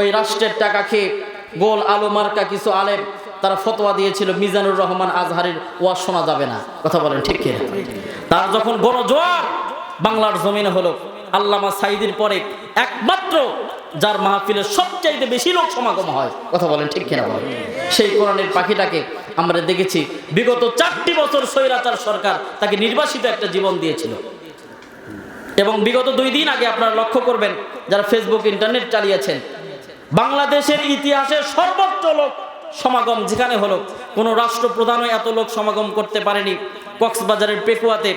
ওই রাষ্ট্রের টাকা খেয়ে গোল আলো মার্কা কিছু আলেম তারা ফতোয়া দিয়েছিল, মিজানুর রহমান আজহারের ওয়াজ শোনা যাবে না। কথা বলেন ঠিক কিনা? তার যখন বড় গণজোয়ার বাংলার জমিনে হলো, আল্লামা সাইদির পরে একমাত্র যার মাহফিলের সবচাইতে বেশি লোক সমাগম হয়। কথা বলেন ঠিক কিনা? বলেন সেই কোরআনের পাখিটাকে আমরা দেখেছি, বিগত চারটি বছর স্বৈরাচার সরকার তাকে নির্বাসিত একটা জীবন দিয়েছিল। এবং বিগত দুই দিন আগে আপনারা লক্ষ্য করবেন, যারা ফেসবুক ইন্টারনেট চালিয়েছেন বাংলাদেশের ইতিহাসে সর্বোচ্চ লোক সমাগম যেখানে হলো, কোনো রাষ্ট্রপ্রধানও এত লোক সমাগম করতে পারেনি। কক্সবাজারের পেকুয়াতে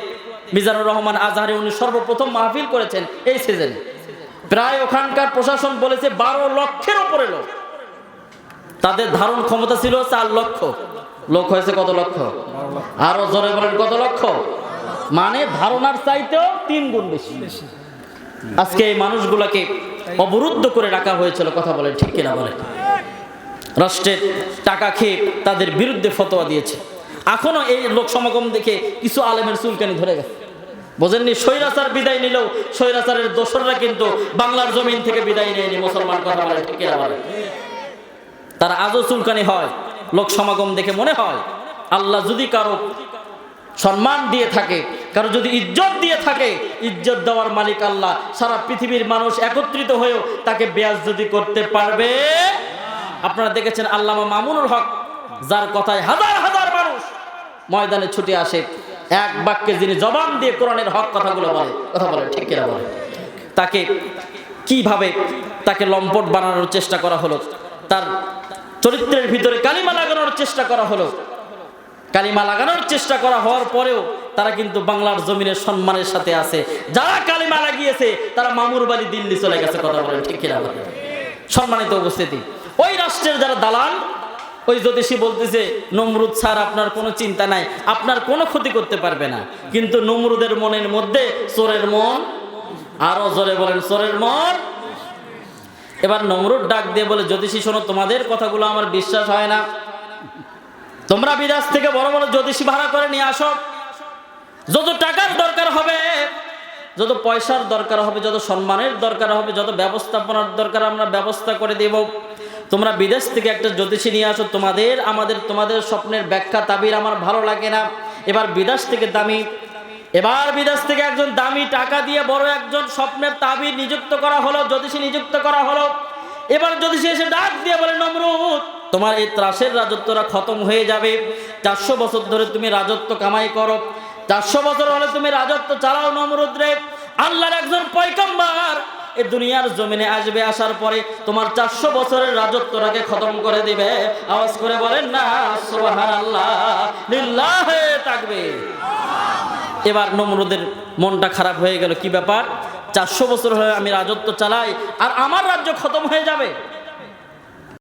মিজানুর রহমান আজহারি উনি সর্বপ্রথম মাহফিল করেছেন এই সিজনে প্রায় ওখানকার প্রশাসন বলেছে বারো লক্ষের উপরে লোক। তাদের ধারণ ক্ষমতা ছিল চার লক্ষ। লোক হয়েছে কত লক্ষ? আরও জোরে বলেন, কত লক্ষ? মানে ধারণার চাইতেও তিন গুণ বেশি। আজকে এই মানুষগুলোকে অবরুদ্ধ করে রাখা হয়েছিল, কথা বলেন, ঠিক কিনা বলেন? রাষ্ট্রের টাকা খেয়ে তাদের বিরুদ্ধে ফতোয়া দিয়েছে। এখনও এই লোক সমাগম দেখে কিছু আলেমের চুলকানি ধরে গেছে। বোঝেননি, স্বৈরাচার বিদায় নিলেও স্বৈরাচারের দোসররা কিন্তু বাংলার জমিন থেকে বিদায় নেয়নি, মুসলমান কথা বলে, ঠিক কিনা বলে তারা আজও চুলকানি হয়, লোক সমাগম দেখে মনে হয়, আল্লাহ যদি কারও সম্মান দিয়ে থাকে। কারও যদি ইজ্জত দিয়ে থাকে, ইজ্জত দেওয়ার মালিক আল্লাহ। সারা পৃথিবীর মানুষ একত্রিত হয়েও তাকে বেয়াজ যদি করতে পারবে। আপনারা দেখেছেন আল্লামা মামুনুল হক, যার কথায় হাজার হাজার মানুষ ময়দানে ছুটে আসে। এক বাক্যে যিনি জবান দিয়ে কোরআনের হক কথাগুলো বলে, কথা বলে, ঠিক কিনা বলে? তাকে কীভাবে তাকে লম্পট বানানোর চেষ্টা করা হলো? তার চরিত্রের ভিতরে কালিমা লাগানোর চেষ্টা করা হলো? কালিমা লাগানোর চেষ্টা করা হওয়ার পরেও তারা কিন্তু বাংলার জমিনের সম্মানের সাথে আছে। যারা কালিমা লাগিয়েছে, তারা মামুর বাড়ি দিল্লি চলে গেছে, কথা বলেন ঠিক কিনা? সম্মানিত উপস্থিতি। ওই রাষ্ট্রের যারা দালাল, ওই জ্যোতিষী বলতেছে, নমরুদ স্যার, আপনার কোনো চিন্তা নাই, আপনার কোনো ক্ষতি করতে পারবে না। কিন্তু নমরুদের মনের মধ্যে চোরের মন, আরও জোরে বলেন, চোরের মন। এবার নমরুদ ডাক দিয়ে বলে, জ্যোতিষী, শোনো, তোমাদের কথাগুলো আমার বিশ্বাস হয় না। তোমরা বিদেশ থেকে বড় বড় জ্যোতিষী ভাড়া করে নিয়ে আসো। যত টাকার দরকার হবে, যত পয়সার দরকার হবে, যত সম্মানের দরকার হবে, যত ব্যবস্থাপনার দরকার আমরা ব্যবস্থা করে দেব। তোমরা বিদেশ থেকে একটা জ্যোতিষী নিয়ে আসো। তোমাদের, আমাদের, তোমাদের স্বপ্নের ব্যাখ্যা, তাবির আমার ভালো লাগে না। এবার বিদেশ থেকে দামি, এবার বিদেশ থেকে একজন দামি টাকা দিয়ে বড় একজন স্বপ্নের তাবির নিযুক্ত করা হলো, জ্যোতিষী নিযুক্ত করা হলো। এবার জ্যোতিষী এসে ডাক দিয়ে তোমার এই ত্রাসের রাজত্বরা খতম হয়ে যাবে। চারশো বছর ধরে তুমি রাজত্ব কামাই করো। চারশো বছর হলে তুমি রাজত্ব চালাও নমরুদ রে আল্লাহর একজন পয়কম্বার এ দুনিয়ার জমিনে আসবে, আসার পরে তোমার চারশো বছরের রাজত্বটাকে খতম করে দিবে। আওয়াজ করে বলেন না আল্লাহ থাকবে এবার নমরুদের মনটা খারাপ হয়ে গেল, কি ব্যাপার? চারশো বছর হয়ে আমি রাজত্ব চালাই, আর আমার রাজ্য খতম হয়ে যাবে।